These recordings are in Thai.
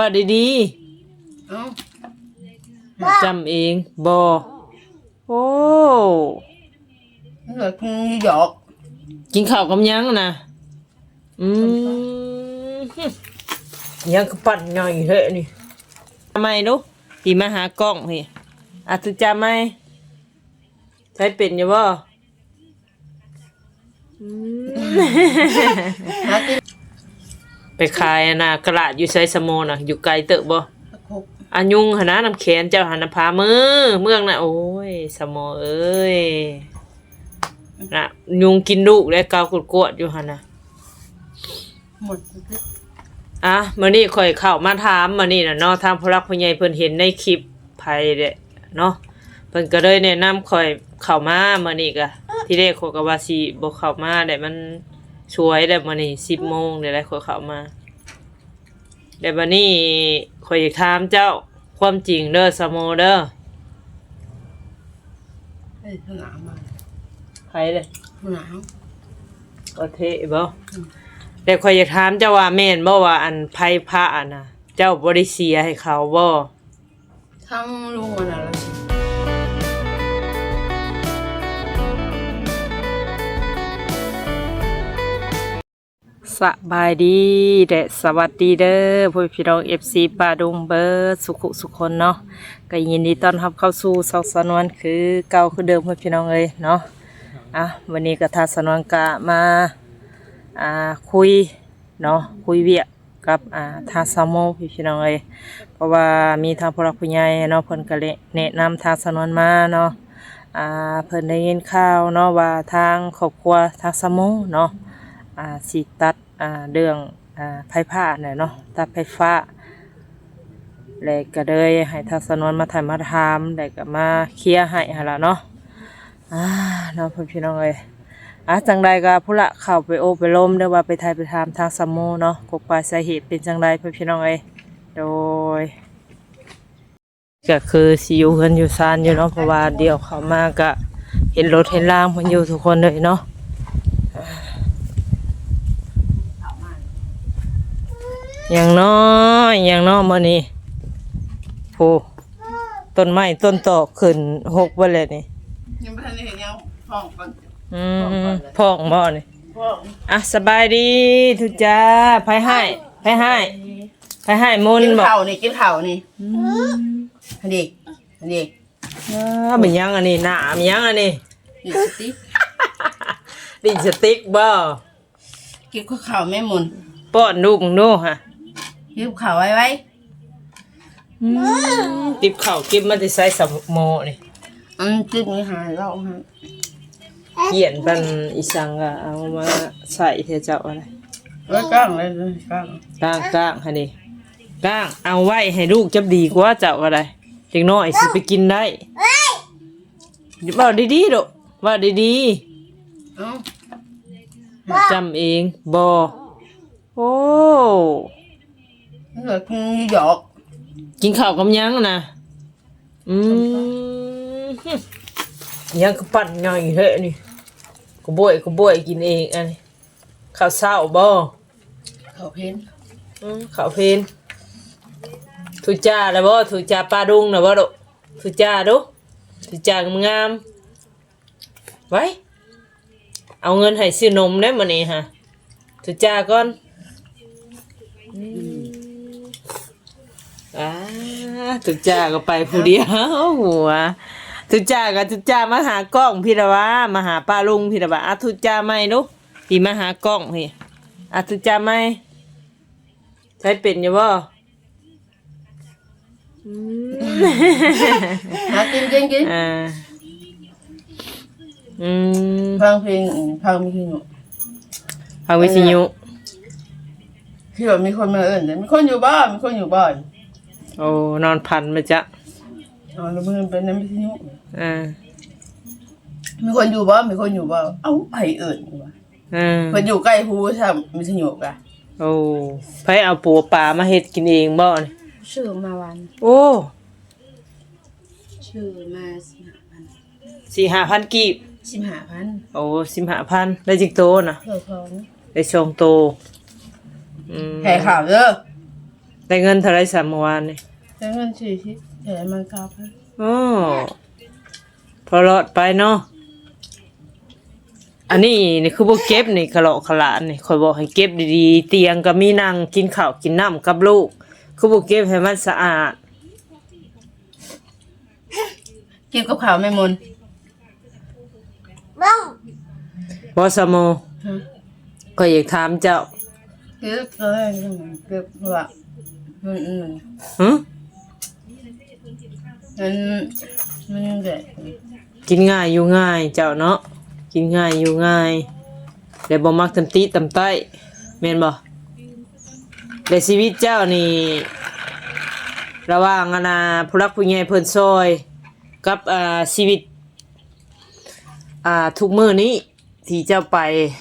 ว่าดีเอ้าๆจำเองบอโอ้เหลือกินหยอกกินข้าวกับหยังนะอืมยังกระปั่นหน่อยเฮ้ยนี่ทำไมลูกปีมาหากล้องพี่อาตุจาไหมใช้เป็นอยู่บ่อืม หากิน ไปขายอะนะกระดาษอยู่ไซสโมน่ะ อยู่ไกลเตอะบ่ตะคุกอายุงหนนะน้ำแขนเจ้าหันพามือเมืองน่ะโอ้ยสโมเอ้ยน่ะยุงกินลูกแล้วกาวกวดๆอยู่หั่นน่ะหมดอะมื้อนี้ข่อยเข้ามาถามมื้อนี้น่ะเนาะทางผู้รักผู้ใหญ่เพิ่นเห็นในคลิปไผเด้เนาะเพิ่นก็เลยแนะนำข่อยเข้ามามื้อนี้ก็ที่แรกข่อยก็ว่าสิบ่เข้ามาได้มันสวยได้มื้อนี้10โมงได้แล้วข่อยเข้ามา แต่บัดนี้ข่อยอยากถามเจ้าความจริงเด้อสโมเด้อเฮ้ยหนาวมาไผเด้อหนาวก็เทบ่แต่ข่อยอยากถามเจ้าว่าแม่นบ่ว่าอันไผพระอะน่ะ เจ้าบ่ได้เสียให้เขาบ่ทั้งลุงมันอะไรส สบายดีเดสวัสดีเด้อพ่อพี่น้อง FC ปาดุงเบิร์ดสุขุสุขคนเนาะก็ยินดีต้อนรับเข้าสู่สองสนวนคือเก่าคือเดิมพ่อพี่น้องเอ้ยเนาะอะวันนี้ก็ทาสนวนกะมาอ่าคุยเนาะคุยเวียกกับอ่าทาสมโมพี่พี่น้องเอ้ยเพราะว่ามีทางผู้หลักผู้ใหญ่เนาะเพิ่นก็เลยแนะนำทางสนวนมาเนาะอ่าเพิ่นได้ยินข่าวเนาะว่าทางครอบครัวทางสมโมเนาะอ่าสิตัด อ่าเรื่องอ่าไฟฟ้าเนี่ยเนาะตัดไฟฟ้าแล้วก็เลยให้ทางสนวนมาถ่ายมาทำแล้วก็มาเคลียร์ให้หละเนาะอ่าเนาะพ่อพี่น้องเอ้ยอะจังใดก็ผู้ละเข้าไปโอไปล้มเด้อว่าไปถ่ายไปทำทางสมโมเนาะกกปลายสาเหตุเป็นจังใดพ่อพี่น้องเอ้ยโดยก็คือสิอยู่กันอยู่ซานอยู่เนาะเพราะว่าเดี๋ยวเขามาก็เห็นรถเห็นล่างมันอยู่ทุกคนเลยเนาะ อย่างน้อยอย่างน้อยมานี่โอ้ต้นไม้ต้นตอกขึ้นหกวันเลยนี่ยังไม่ทันได้เห็นยังห้องก่อนอืมพ่องบ่นี่พ่ออะสบายดีทุกจ้าไผให้ไผให้ไผให้มุนกินบอกข้าวนี่กินข้าวนี่อันนี้อันนี้อ้าเป็นยังอันนี้หน้ามันยังอันนี้นี่สติ๊กดินสติ๊กบ่กินข้าวแม่มุนป้อนลูกมึงดูฮะ กินข้าวไว้ไว้ติบข้าวกิบมันจะใส่สมโมนี่อันจึงมีหาเราฮะเขียนปันอีสังก็เอามาใส่เทเจ้าอะไรแล้วก้างเลยก้างก้างก้างให้ดิก้างเอาไว้ให้ลูกจับดีกว่าเจ้าอะไรเด็กน้อยสิไปกินได้เว่าดีๆดอกเว่าดีเอ้า ๆจำเองบอโอ้ เหลือกินหยอกกินข้าวกับหยังนะอืมยังกระปั่นหน่อยเฮ้ยนี่กระบวยกระบวยกินเองอันนี้ข้าวเช้าบ่ข้าวเพ้นอืมข้าวเพลนทุจ้าแล้วบ่ทุจ้าปลาดุงนะบ่ดอกทุจ้าดูทุจ้างามๆไว้ เอาเงินให้ซื้อนมได้มื้อนี้ฮะทุจ้าก่อน อืม อ่าทุจ้าก็ไปผู้เดียวหัวทุจ้าก็ทุจ้ามาหากล้องพี่ละวะมาหาป้าลุงพี่ละวะอะทุจ้าไหมลูกพี่มาหากล้องพี่อะทุจ้าไหมใช้เป็นอยู่บ่อืมหากินกินกินอ่าอืมฟังเพลงฟังเพลงฟังวิทยุที่ว่ามีคนมาเอิ้นมีคนอยู่บ้านมีคนอยู่บ้าน โอ้นอนพันมาจ้ะอ๋อแล้วมันเป็นน้ำพิษณุอ่ามีคนอยู่บ้านมีคนอยู่บ้านเอ้าไผเอิ้นวะอ่ามันอยู่ใกล้ฮูใช่มิษณุกะโอ้ไผเอาปูปลามาเฮ็ดกินเองบ่นี่ชื่อมาวัน โอ้ชื่อมาสิบห้าพันสี่ห้าพันกีบสิบห้าพันโอ้สิบห้าพันได้จิกโตน่ะเพื่อพร้อมได้สองโตอืมแห่ข่าวเด้อได้เงินเท่าไรสามเมื่อวานนี่ ใช้เงินสี่สิบแถมมันเก้าพันโอ้พอรอดไปเนาะอันนี้นี่คือบ่เก็บนี่ขะเลาะขะหลานนี่คอยบอกให้เก็บดีๆเตียงก็มีนั่งกินข้าวกินน้ำกับลูก คือบ่เก็บให้มันสะอาด เก็บกับข่าวแม่มนบ่สมอฮะก็อยากถามเจ้าเก็บเลยเก็บเพื่อมันอืมหึ มันมันเด็ดกินง่ายอยู่ง่ายเจ้าเนาะกินง่ายอยู่ง่ายแต่บ่มักตำติตำใต้แม่นบ่แต่ชีวิตเจ้านี่ระหว่างอนาผู้รักผู้ใหญ่เพิ่นซอย กับอ่าชีวิตอ่าทุกมื้อนี้ที่เจ้าไป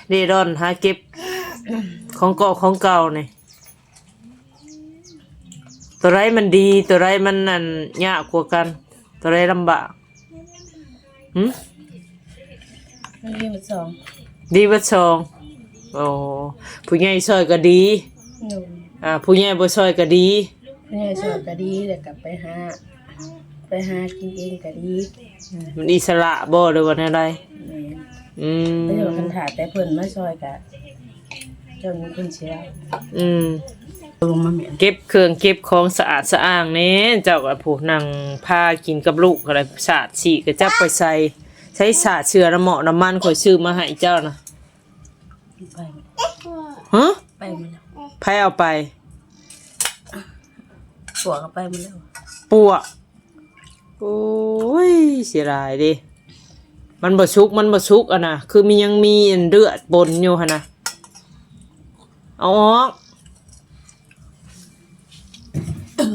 เร่ร่อนหาเก็บของเก่าของเก่านี่ ตัวไรมันดี ตัวไรมันนั่นยากกว่ากัน ตัวไรลำบากหืมมันยี่สิบสองดีเบัดสองโอ้ผู้ใหญ่ซอยก็ดีหนุ่มอ่าผู้ใหญ่บ่ซอยก็ดีไม่ใช่สอนก็ดีแต่กลับไปหาไปหากินเองก็ดีมันอิสระบ่หรือว่าแนวใดแม่นอืมไม่ใช่ว่าคันถาแต่เพิ่นมาซอยกะจนเพิ่นเชียอืม ลงมาเหมียนเก็บเครื่องเก็บของสะอาดสะอ้างนี่เจ้าก็ผู้นั่งพากินกับลูกอะไรสาดฉีกก็จับไปใส่ใช้สาดเชื้อน้ำเหมาะน้ำมันข่อยซื้อมาให้เจ้านะไปฮะไปหมาแล้วไผเอาไปปัวก็ไปหมาแล้วปัวโอ้ยเสียดายดิมันบ่ชุกมันบ่ชุกอะนะคือมียังมีอันเลือดปนอยู่หั่นนะเอาออก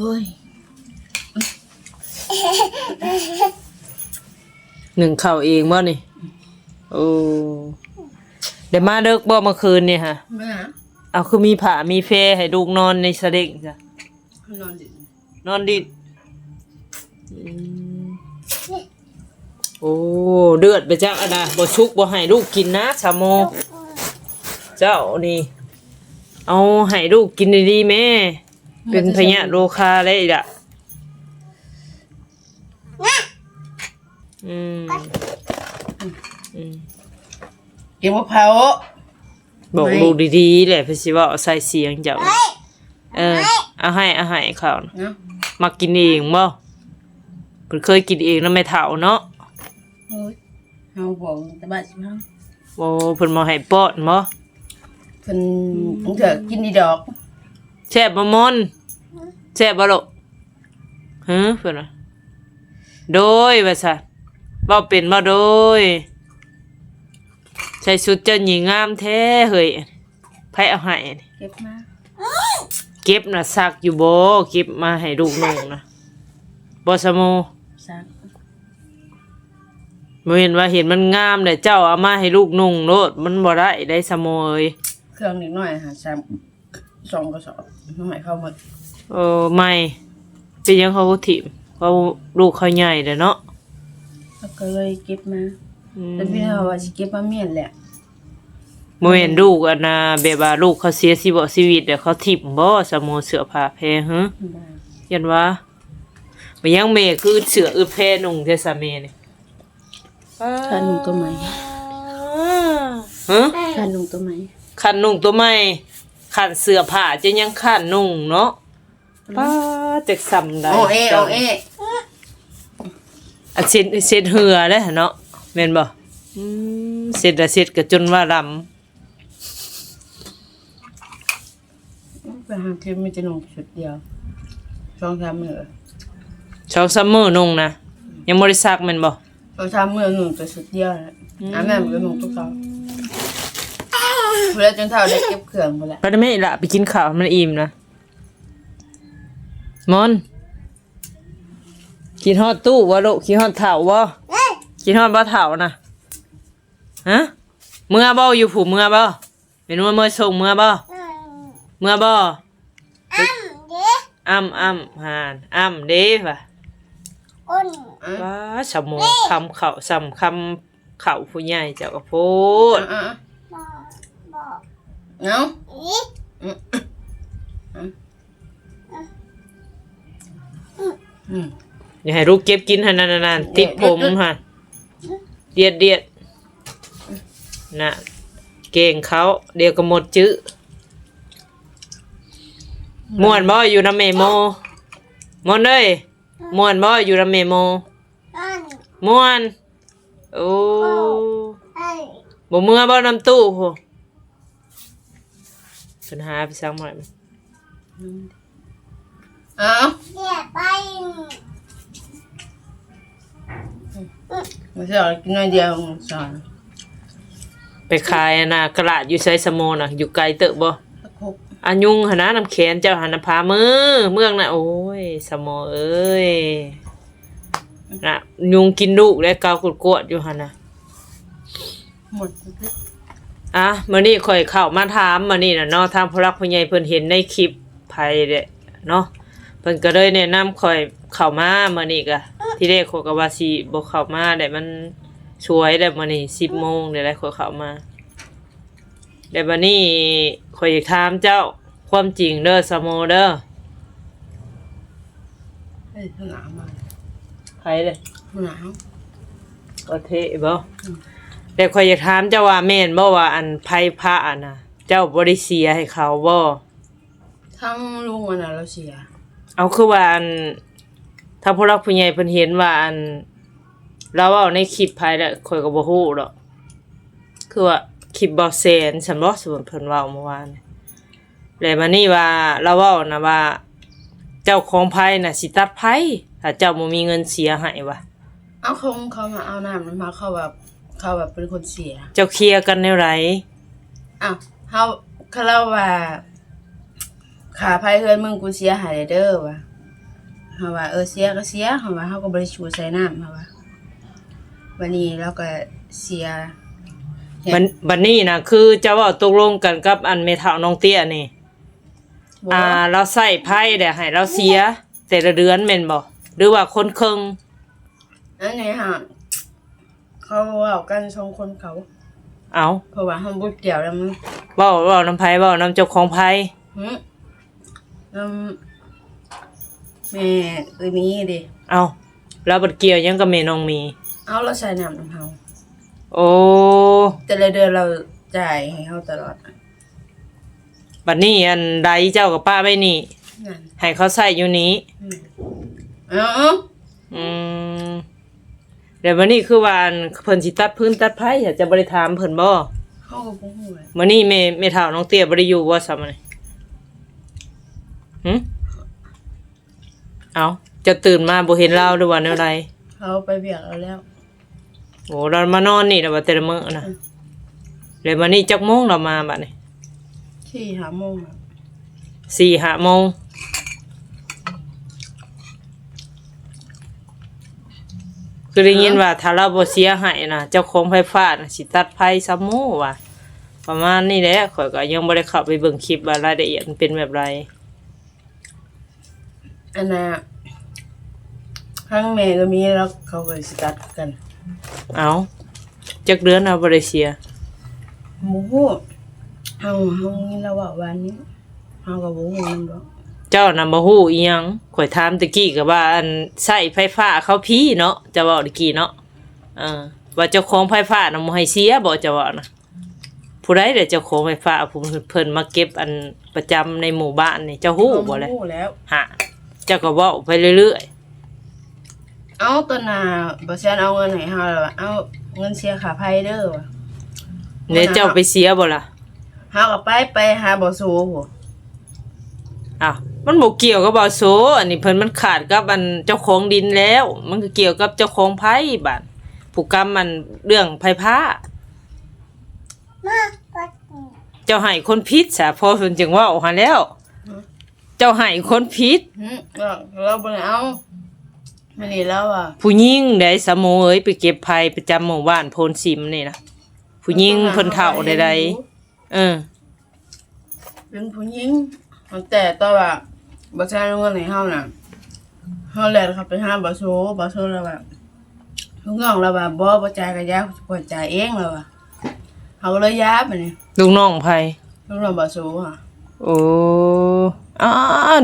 เอ้ยหนึ่งเข่าวเองบ่นี่โอ้เดี๋ยวมาเลิกบ่เมื่อคืนนี่ฮะแม่นะเอาคือมีผ้ามีเฟให้ลูกนอนในสะเด็งจ้ะนอนดินนอนดินอืมโอ้เดือดไปจักอะนะบ่ชุกบ่ให้ลูกกินนะชาโม เจ้านี่ เอาให้ลูกกินดีๆแม่ เป็นพยาธิโรคาเลยอีกอะอืมอืมเก็บมะพร้าวบอกไม่ลูกดีๆแหละเพี่นสิว่าเอาใส่เสียงเจ้าเออเอาให้เอาให้เขานะเนาะมากินเองบ่เพิ่นเคยกินเองแล้วไม่เฒ่าเนาะโอ้ยเฮาบอกแต่บ้านสิเฮาโอ้เพิ่นมาให้ป้อนบ่เพิ่นมึงเถอะกินดีดอก แซ่บบ่มอนแซ่บบ่ลูกฮะเพิ่นว่าโดยว่าซั่นเว้าเป็นบ่โดย ใส่ชุดเจ้าหญิงงามแท้เฮ้ยไผเอาให้นี่เก็บมาเก็บน่ะซักอยู่บ่เก็บมาให้ลูกนุ่งนะบ่สมอซักบ่เห็นว่าเห็นมันงามแต่เจ้าเอามาให้ลูกนุ่งโลดมันบ่ได้ได้สมอเอ้ยเครื่องนิดหน่อยหาสาม สองกระสอบน้องใหม่เข้าหมดเออไม่เป็นหยังเขาถิ่มเขาลูกเขาใหญ่เด้อเนาะแล้วก็เลยเก็บมาอืมแต่พี่เฮาว่าสิเก็บมาเมียนแหละบ่เห็นลูกอันน่ะแบบว่าลูกเขาเสียชีวิตชีวิตเดี๋ยวเขาถิ่มบ่สมอเสื้อผ้าแพรฮะบ้ายันว่าบ่ยังแม่คืออึดเสื้ออึดแพรนุ่งแต่ซะแม่นี่คันนุ่งตัวใหม่ฮะคันนุ่งตัวใหม่ขันนุ่งตัวใหม่ ขันเสื้อผ้าจะยังขันนุ่งเนาะป้าจักซ้ำได้โอเอโอเออะเซ็ดเซ็ดเหือเด้อเนาะแม่นบ่อืมเซ็ดละเซ็ดก็จนว่าลำไปหาเก็บมีแต่นุ่งชุดเดียวสองสามมื้อช่องซัมเมอร์นุ่งนะยังบ่ได้ซักแม่นบ่สองสามมื้อนุ่งแต่ชุดเดียวแหละอะแม่มันก็นุ่งตัวเก่า เวลาจนเท่าได้เก็บเครื่องพุ่นแหละไปได้แม่ละไปกินข้าวให้มันอิ่มนะมอนกินฮอดตู้บ่ลูกกินฮอดเฒ่าบ่กินฮอดบ่เฒ่านะฮะเมื่อบ่อยู่ผู้เมื่อบ่เป็นว่าเมื่อส่งเมื่อบ่เมื่อบ่อ้ำอ้ำหานอ้ำเด้ว่ะว้าสมองคำเขาสำคำเขาผู้ใหญ่เจ้าก็โพดอะๆ เนาะอืมอย่าให้ลูกเก็บกินหั่นนั่นๆๆติดผมหั่นเดียดเดียดน่ะเก่งเขาเดี๋ยวก็หมดจื้อม่วนบ่อยู่นำเมโมม่วนเอ้ยม่วนบ่อยู่นำเมโมม่วนโอ้บ่เมื่อบ่นำตู้โห ปัญหาไปซังหน่อยมั้ยเอ้าไม่ใช่เอากินหน่อยเดียวสอนไปขายอะน่ะกระดาษอยู่ไสสมอน่ะ อยู่ไกลเตอะบ่ตะคุกอายุงหนนะน้ำแขนเจ้าหันนภามือเมืองน่ะ โอ้ยสมอเอ้ยน่ะยุงกินลูกได้กาวกดกวดๆอยู่หันน่ะหมด อะมื้อนี้ข่อยเข้ามาถามมื้อนี้น่ะเนาะทางผู้รักผู้ใหญ่เพิ่นเห็นในคลิปไผเด้เนาะเพิ่นก็เลยแนะนำข่อยเข้ามามื้อนี้ก็ที่แรกข่อยก็ว่าสิบ่เข้ามาได้มันสวยได้มื้อนี้10โมงได้แล้วข่อยเข้ามาแต่บัดนี้ข่อยอยากถามเจ้าความจริงเด้อสมอเด้อเฮ้ยหนาวมากไผเด้หนาวก็เทบ่ แต่ข่อยอยากถามเจ้าว่าแม่นบ่ว่าอันไผพระอะน่ะเจ้าบ่ได้เสียให้เขาบ่ทั้งลุงมันน่ะเราเสีย เอาคือว่าอันถ้าผู้รักผู้ใหญ่เพิ่นเห็นว่าอันเราเอาในคลิปไผแล้วข่อยก็บ่ฮู้ดอกคือว่าคลิปบ่แซนสำบ่สมมุติเพิ่นเว้าเมื่อวานแล้วมานี่ว่าเราเว้านะว่า เจ้าของไผน่ะสิตัดไผถ้าเจ้าบ่มีเงินเสียให้ว่ะเอาเขาเขามาเอาน้ำนั้นมาเขาแบบ เขาแบบเป็นคนเสีย เจ้าเคลียร์กันแนวไหนอ้าวเขาเขาเล่าว่า ขาภัยเฮือนมึงกูเสียหายเด้อว่ะเขาว่าเออเสียก็เสียเขาว่าเขาก็บริชูใส่น้ำเขาว่าวันนี้เราก็เสียบันบันนี้นะคือจะเว่าตกลงกันกับอันเมทาน้องเตี้ยนี่บอกอ่าว่า เราใส่ไพ่เดี๋ยวให้เราเสีย แต่ละเดือนแม่นบ่หรือว่าคนครึ่งอันไหนฮะ เขาเว่ากันสองคนเขา เอาเพราะว่าเขาบุกเดี่ยวแล้วมึงเว้าเว้าน้ำไพ่เว้าน้ำเจ้าของไพ่หึแล้วแม่เอ้ยมีดิเอาแล้วบัดเกี่ยวยังกับแม่น้องมี เอาเราใส่น้ำน้ำเขาโอ้แต่ละเดือนเราจ่ายให้เขาตลอดบัดนี้อันใดเจ้ากับป้าไว้นี่ นั่นให้เขาใส่อยู่นี้ อืมเอาเอาอืม เดี๋ยววันนี้คือว่าอันเพิ่นสิตัดพื้นตัดไพ่อยากจะบ่ได้ถามเพิ่นบ่เขาก็บ่ฮู้เลยมื้อนี้แม่แม่เฒ่าน้องเตี้ยบ่ได้อยู่บ่ซ้ำนี่หึเอาจะตื่นมาบ่เห็นเราหรือว่าแนวใดเขาไปเบียกเราแล้วโอ้เรามานอนนี่แล้วว่าแต่ละมื้อนะแล้ววันนี้จักโมงเรามาบัดนี้ที่หาโมงอะ4 5โมง คือได้ยินว่าถ้าเราบ่เสียให้นะเจ้าของไฟฟ้าน่ะสิตัดไฟซ้ำโมว่ะประมาณนี้แหละข่อยก็ยังบ่ได้เข้าไปเบิ่งคลิปว่ารายละเอียดมันเป็นแบบไรอันน่ะข้างแม่ก็มีแล้วเขาก็สตัดกันเอาจักเดือนเอาบริเซียหมูฮู้เฮาเฮานี่เราว่าวันนี้เฮาก็บ่ฮู้นำดอก เจ้านำบ่ฮู้อีหยังข่อยถามตะกี้ก็ว่าอันใช้ไฟฟ้าเขาพี่เนาะจะเว้าตะกี้เนาะเออว่าเจ้าของไฟฟ้านำบ่ให้เสียบ่จะเว้านะผู้ใดเด้เจ้าของไฟฟ้าผู้เพิ่นมาเก็บอันประจำในหมู่บ้านนี่เจ้าฮู้บ่แหละฮู้แล้วฮะเจ้าก็เว้าไปเรื่อยเอาตอนน่ะบ่แซนเอาเงินให้เฮาแล้วว่าเอาเงินเสียค่าไฟเด้อว่ะๆเนี่ยเจ้าไปเสียบ่ล่ะเฮาก็ไปไปหาบ่สูโห อ้าวมันบ่เกี่ยวกับบ่โซอันนี้เพิ่นมันขาดกับอันเจ้าของดินแล้ว มันก็เกี่ยวกับเจ้าของไผบัดผู้กรรมมันเรื่องไผพาเจ้าให้คนผิดซะพอเพิ่นจึงเว่าหันแล้ว เจ้าให้คนผิด หึเราเราบ่ได้เอามื้อนี้แล้วอะผู้หญิงได้สะโมเอ้ยไปเก็บไผประจำหมู่บ้านโพนซิมนี่นะผู้หญิงเพิ่นเฒ่าใดๆเออเป็นผู้หญิง แต่ตอนว่าบ่แซนเอาเงินให้เฮาน่ะเฮาแล่นเข้าไปหาบ่สูบ่สูแล้วว่าลุงน้องแล้วว่าบ่บ่จ่ายก็ยาบ่จ่ายเองแล้วว่าเฮาก็เลยยาบัดนี้ลูกน้องไผลุงน้องบ่สูอะโอ้อ้า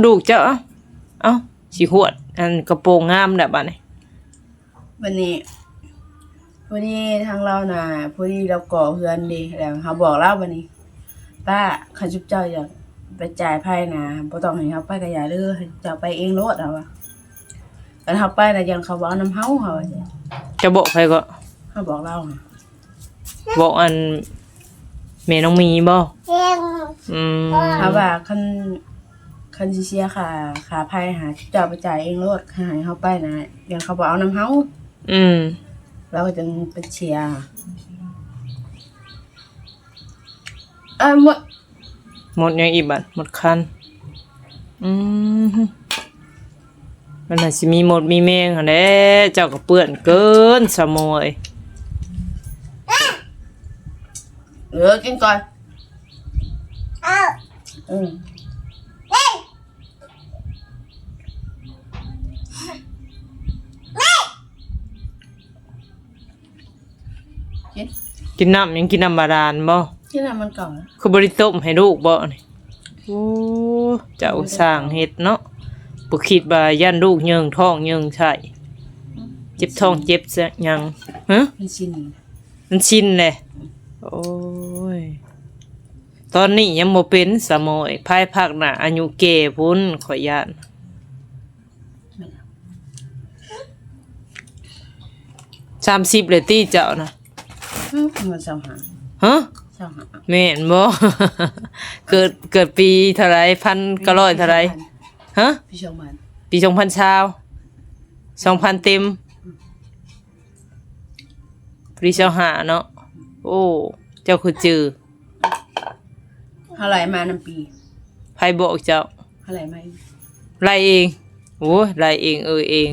ดูกเจ้าเอาเอาสิหวด อันกระโปรงงามแบบบัดนี้วันนี้พอดีทางเราน่ะพอดีเราก่อเฮือนดีแล้วเขาบอกเล่าวันนี้ป้าข้าจุบเจ้าอยาก ไปจ่ายไพ่นะบ่ต้องให้เขาไปกระยาเด้อให้เจ้าไปเองรถเอาวะกันเขาไปน่ะยังเขาบอกน้ำเฮาเขาว่าจ้ะจะบอกใครก็เขาบอกเราน่ะบอกอันแม่น้องมีบ่อืมเขาว่าคันคันสิเสียค่าค่าไพ่หาเจ้าไปจ่ายเองรถให้เขาไปนะยังเขาบอกเอาน้ำเฮาอืมเราก็จึงไปเชียร์เอ้ยหมด หมดยังอีกบัดหมดคันอืมมันน่าสิมีหมดมีแมงหั่นแหละเจ้าก็เปื้อนเกินสมอยเหลือกินก่อนอืมกินกินน้ำยังกินน้ำบาดาลบ่ กินน้ำมันก่อนคือบริต้มให้ลูกบ่นี่โอ้เจ้าสร้างเฮ็ดเนาะบ่คิดว่าย่านลูกเยิงท้องเยิงไส้เจ็บท้องเจ็บซะหยังฮะมันชินมันชินเลยโอ้ยตอนนี้ยังบ่เป็นสมอยภายภาคหน้าอายุแก่พุ่นขอยย่าน30เลยติเจ้านะอืมมันเศร้าหาฮะ เศร้าหาแม่นบ่ เกิดเกิดปีเท่าไหรพันเก้าร้อยเท่าไหรฮะ พี่ชมมันปีสองพันชาวสองพันเต็มปีเจ้าหาเนาะโอ้ เจ้าคือจือเท่าไหรมาน้ำปีไพ่บอกเจ้าเท่าไหรมาไล่เองโอ้ยไล่เองเออเอง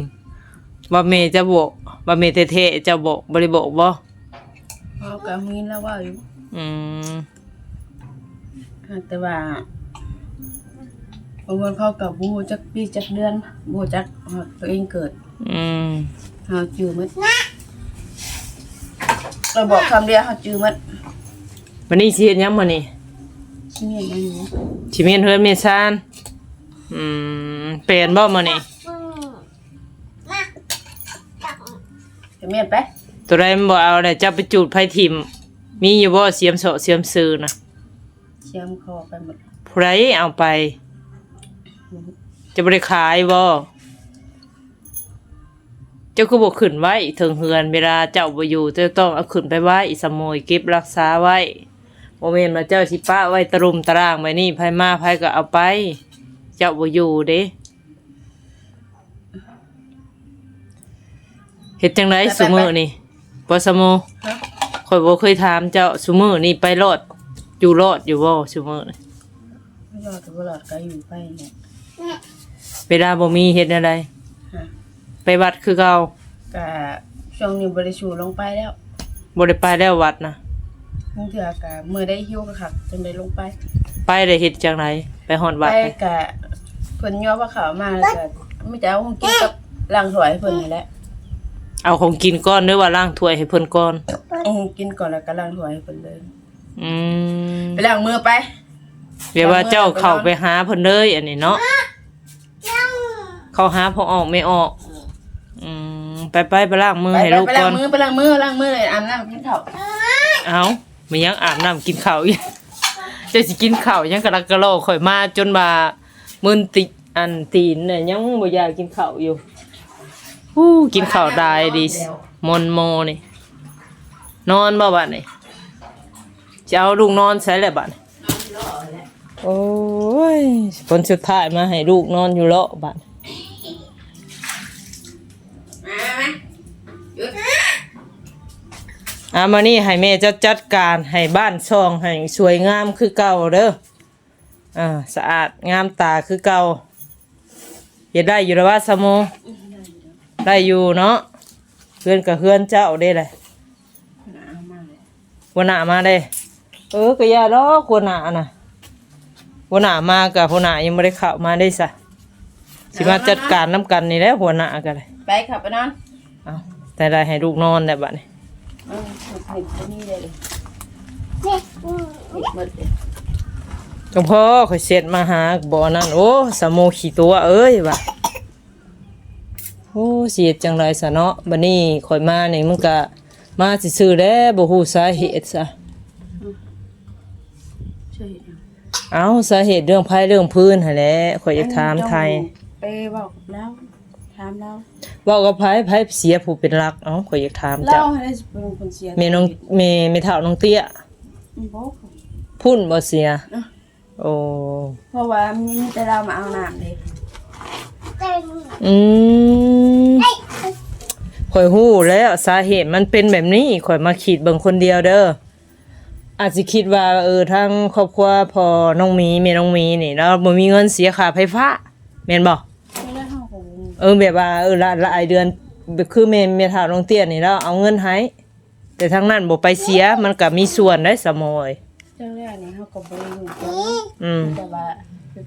ว่าเมจะบอกว่าเมเท่ๆเจ้าบอกบริบอกบ่เขาก็มีแล้วว่าอยู่ อืมแต่ว่าบางคนเขากับบูจักปีจักเดือนบูจักตัวเองเกิด อืมเขาจือมัดเราบอกคำเดียวเขาจือมัดวันนี้สิเฮ็ดหยังมื้อนี้ที่นี่ยังอยู่สิเมียนเฮือนเมียนซานอืมเปลี่ยนบ่มื้อนี้จะเมียนไปตัวใดมันบ่เอาเนี่ยจะไปจูดไผถิ่ม มีอยู่บ่เสียมโสเสียมซื้อนะเชียมคอไปหมดผู้ใดเอาไป จะบ่ได้ขายบ่เจ้าก็บ่ขึ้นไว้ถึงเฮือนเวลาเจ้าบ่อยู่เจ้าต้องเอาขึ้นไปไว้สมอยเก็บรักษาไว้บ่แม่นว่าเจ้าสิป้าไว้ตะรุมตารางไว้นี่ไผมาไผก็เอาไป เจ้าบ่อยู่เด้เฮ็ดจังไดซุมื้อนี่บ่สมอฮะ ข่อยบ่เคยถามเจ้าซุมื้อนี่ไปรอด อยู่รอดอยู่บ่ซุมื้อนี่ไม่รอดก็บ่รอดก็อยู่ไปเนี่ยเวลาบ่มีเฮ็ดอะไร ฮะไปวัดคือเก่าก็ช่วงนี้บริสูลงไปแล้วบ่ได้ไปแล้ววัดนะบางเถื่อก็มือได้หิ้วก็ขับจนได้ลงไป ไปได้เฮ็ดจังไดไปฮอดวัดไปไปกะเพิ่นย่อว่าเขาวมาแล้วก็ไม่จะเอาของกินกับล้างถ้วยให้เพิ่นนี่แหละ เอาของกินก่อนหรือว่าล้างถ้วยให้เพิ่นก่อนเอาของกินก่อนแล้วก็ล้างถ้วยให้เพิ่นเลยอืมไปล้างมือไปเรียกว่าเจ้าเข้าไปหาเพิ่นเลยอันนี้เนาะเข้าหาพอออกไม่ออกอืมไปไปไปล้างมือไปให้ไปลูกไปก่ล้าองนมือไปล้างมือล้างมือเลยอาบน้ำกินข้าวเอามันยังอาบน้ำกินข้าวอีกเจะสิกินข้าวยังกะลักกะโลข่อยมาจนว่ามึนติอันตีนเนี่ยยังบ่อยากกินข้าวอยู่ ฮู้กินข้าวได้ดิมนโมนี่ นอนบ่บัดนี่จะเอาลูกนอนใส่แหละบัดนี่โอ้ยผลสุดท้ายมาให้ลูกนอนอยู่เลาะบัดมามาหยุดอามานี่ให้แม่จัดจัดการให้บ้านช่องให้สวยงามคือเก่าเด้ออ่าสะอาดงามตาคือเก่าเฮ็ดได้อยู่แล้วว่าสมโม ได้อยู่เนาะเพื่อนกับเพื่อนเจ้าได้เลยเอามาเลยหัวหน้ามาได้เออก็อย่าดอกหัวหน้าน่ะหัวหน้ามากับหัวหน้ายังไม่ได้เข้ามาได้ซะสิมาจัดการน้ำกันนี่แหละหัวหน้ากันเลยไปขับไปนอนเอาแต่ได้ให้ลูกนอนได้บัดนี้อืมเห็ดตัวนี้เลยเห็ดหมดเลยจงพ่อข่อยเสร็จมาหาบ่อนั่นโอ้สมโมขี่ตัวเอ้ยว่ะ โอ้เสียจังไรซะเนาะบัดนี้ข่อยมานี่มันก็มาซื่อๆแล้วบ่ฮู้สาเหตุซะช่วยเอ้าสาเหตุเรื่องไผเรื่องพื้นหั่นแหละข่อยอยากถามไทยไปบอกกับเราถามเราเว้ากับไผไผเสียผู้เป็นหลักเอ้าข่อยอยากถามเราเจ้าให้ได้เป็นคนเสียแม่น้องแม่แม่เฒ่าน้องเตี้ยบอกพุ่นบ่เสียโอ้เพราะว่ามีแต่เรามาเอาน้ำเลย อืมข่อยฮู้แล้วสาเหตุมันเป็นแบบนี้ข่อยมาคิดเบิ่งคนเดียวเด้ออาจสิคิดว่าเออทั้งครอบครัวพอน้องหมีแม่น้องหมีนี่แล้วบ่มีเงินเสียค่าไฟฟ้าแม่นบ่ไม่ได้ห้องของเออแบบว่าเออละละไอเดือนคือแม่แม่ถาน้องเตี้ยนี่แล้วเอาเงินให้แต่ทั้งนั้นบ่ไปเสียมันก็มีส่วนได้สมอยเจ้าแรกนี่เขาก็บริอยู่อืมแต่ว่า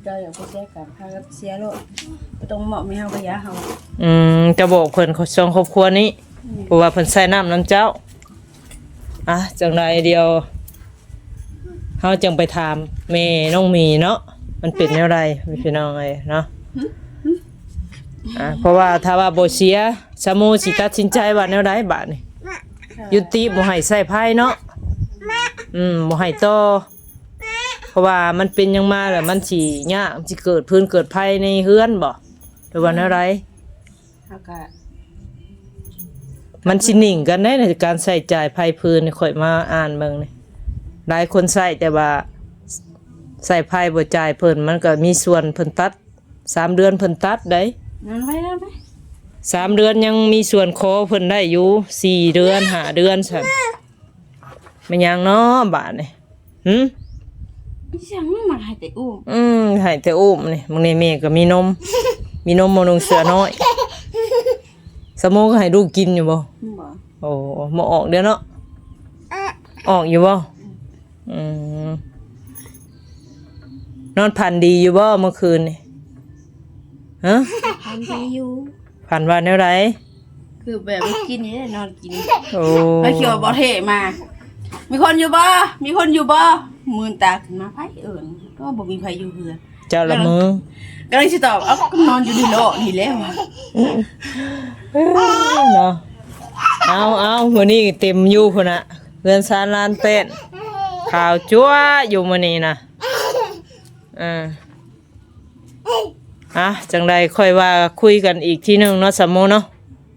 เจ้าอย่างผู้เสียกับพากับเสียโลกบ่ต้องเหมาะไม่เฮาก็ยาเฮาอืมจะบอกเพิ่นเขาช่องครอบครัวนี้เพราะว่าเพิ่นใส่น้ำน้ำเจ้า อะจังไรเดียวเฮาจังไปถามแม่น้องหมีเนาะมันเป็นแนวใดพี่น้องเอ้ยเนาะอะเพราะว่าถ้าว่าบ่เสียสามูสิตัดสินใจว่าแนวใดบาดนี่ยุติบ่ให้ใส่ไพ่เนาะอืมบ่ให้ต่อ เพราะว่ามันเป็นหยังมาแล้วมันสิยากมันสิเกิดพื้นเกิดภัยในเฮือนบ่หรือว่าแนวใดเฮาก็มันสิหนิ่งกันได้ในการใส่จ่ายภัยพื้นนี่ข่อยมาอ่านเบิ่งนี่หลายคนใส่แต่ว่าใส่ภัยบ่จ่ายเพิ่นมันก็มีส่วนเพิ่นตัดสามเดือนเพิ่นตัดได้นั่นไว้แล้วไหมสามเดือนยังมีส่วนขอเพิ่นได้อยู่สี่เดือนห้าเดือนซั่นมันยังเนาะบาดนี่หึ เสียงมันมาให้แต่อุ้มอืมให้แต่อุ้มนี่มึงนี่แม่ก็มีนม มีนมบ่นุงเสือน้อย สมมุก็ให้ลูกกินอยู่บ่มันบ่โอ้มาออกเดี๋ยวเนาะออกอยู่บ่อืมนอนพันดีอยู่บ่เมื่อคืนนี่ฮะทำดีอยู่พันวันเท่าไรคือแบบไม่กินนี่ได้นอนกินโอ้ไปเขียวบ่เทมา มีคนอยู่บ่ มีคนอยู่บ่ มือนตาขึ้นมาไผเอิ้นก็บ่มีไผอยู่เฮือนเจ้าละมือก็เลยสิตอบเอ้าก็นอนอยู่ดีโลกนี่แล้วอะเนาะเอาเอาวันนี้เต็มอยู่พุ่นน่ะเรือนซานลานเต้นข่าวจั๊วอยู่มื้อนี้นะอ่าอะจังใดค่อยว่าคุยกันอีกทีหนึงเนาะสมโมเนาะ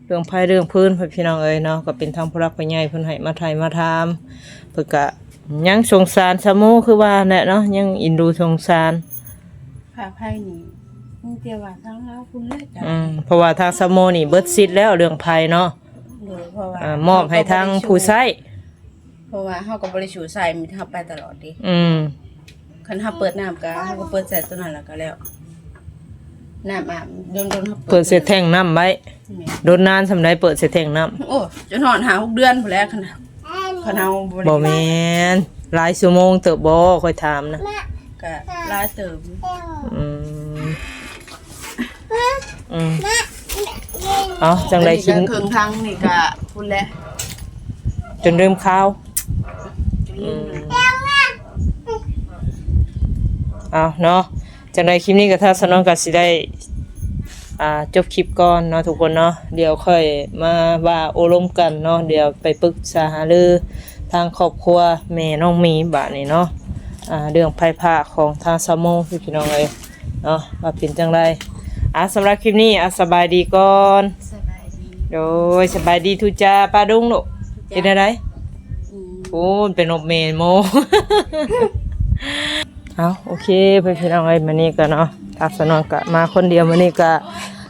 เรื่องภัยเรื่องพื้นเพิ่นพี่น้องเอ้ยเนาะก็เป็นทางผู้รักผู้ใหญ่เพิ่นให้มาไทยมาถามเพิ่นก็ ยังสงสารสมโมคือว่าแหละเนาะยังอินดูสงสารพาไผนี่มึงเตียว่าทางเราคุณเลยจ้ะอืมเพราะว่าทางสมโมนี่เบิดสิทธิ์แล้วเรื่องภัยเนาะโดยเพราะว่าอ่ามอบให้ทางผู้ใช้เพราะว่าเฮาก็บ่ได้ชูใส่มีเฮาไปตลอดดิอืม คันเฮาเปิดน้ำก็เฮาก็เปิดใส่ตัวนั้นแล้วก็แล้วน้ำอาบโดนๆเฮาเปิดเสร็จแท่งน้ำไว้แม่โดนนานสำไดเปิดเสร็จแท่งน้โอ้จนหอนหาหกเดือนพุ่นแล้วคันน่ะ คันเฮาบ่ำได้บ่แมนหลายชั่วโมงเติบบ่ค่อยถามนะก็หลายเติมอืมอืมเอาจังไดคิดอันนี้ก็เครื่องทางนี่ก็พุ่นแล้วจนเริ่มข้าวจนลืมเลยเอาเนาะจังไดคลิปนี้ก็ถ้าสนองก็สิได้ อ่าจบคลิปก่อนเนาะทุกคนเนาะเดี๋ยวค่อยมาว่าโอลมกันเนาะเดี๋ยวไปปรึกษาหารือทางครอบครัวแม่น้องหมีบาดนี้เนาะอ่าเรื่องภัยผ้าของทางสมองพี่น้องเอ้ยเนาะว่าเป็นจังไดอะสำหรับคลิปนี้อะสบายดีก่อนสบายดีโดยสบายดีทุจ้าป้าดุงลูกเป็นอะไรอืมโอ้ยเป็นอบเมนโม เอาโอเคเพื่อนพี่น้องไอ้มานี่ก็เนาะ ทักษะนอนก็มาคนเดียวมานี่ก็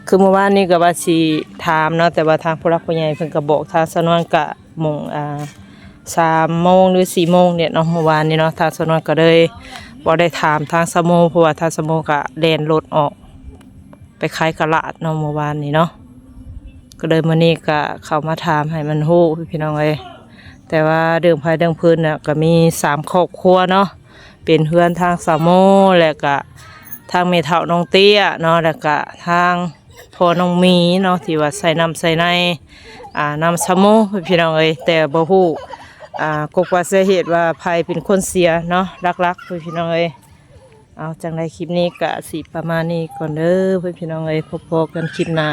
คือเมื่อวานนี้ก็ว่าสิถามเนาะแต่ว่าทางผู้รักผู้ใหญ่เพิ่นก็บอกทางสนวนกะโมงอ่าสามโมงหรือสี่โมงเนี่ยเนาะเมื่อวานนี้เนาะทางสนวนก็เลยบ่ได้ถามทางสมโมเพราะว่าทางสมโมก็แล่นรถออก ไปขายกะลาดเนาะเมื่อวานนี้เนาะก็เลยมานี่ก็เข้ามาถามให้มันฮู้พี่น้องเอ้ยแต่ว่าเรื่องภายเรื่องพื้นเนี่ยก็มีสามครอบครัวเนาะเป็นเพื่อนทางสามโมแล้วก็ ทางเมเฒ่าน้องเตี้ยเนาะแล้วก็ทางพอน้องมีเนาะที่ว่าใส่น้ำใส่ในอ่านำสมโมพี่น้องเอ้ยแต่บ่ฮู้อ่ากกว่าสาเหตุว่าภัยเป็นคนเสียเนาะรักๆพี่น้องเอ้ยเอาจังไดคลิปนี้ก็สิประมาณนี้ก่อนเด้อพี่น้องเอ้ยพบๆกันคลิปหน้า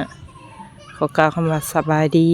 ขขอกล่าวคำว่าสบายดี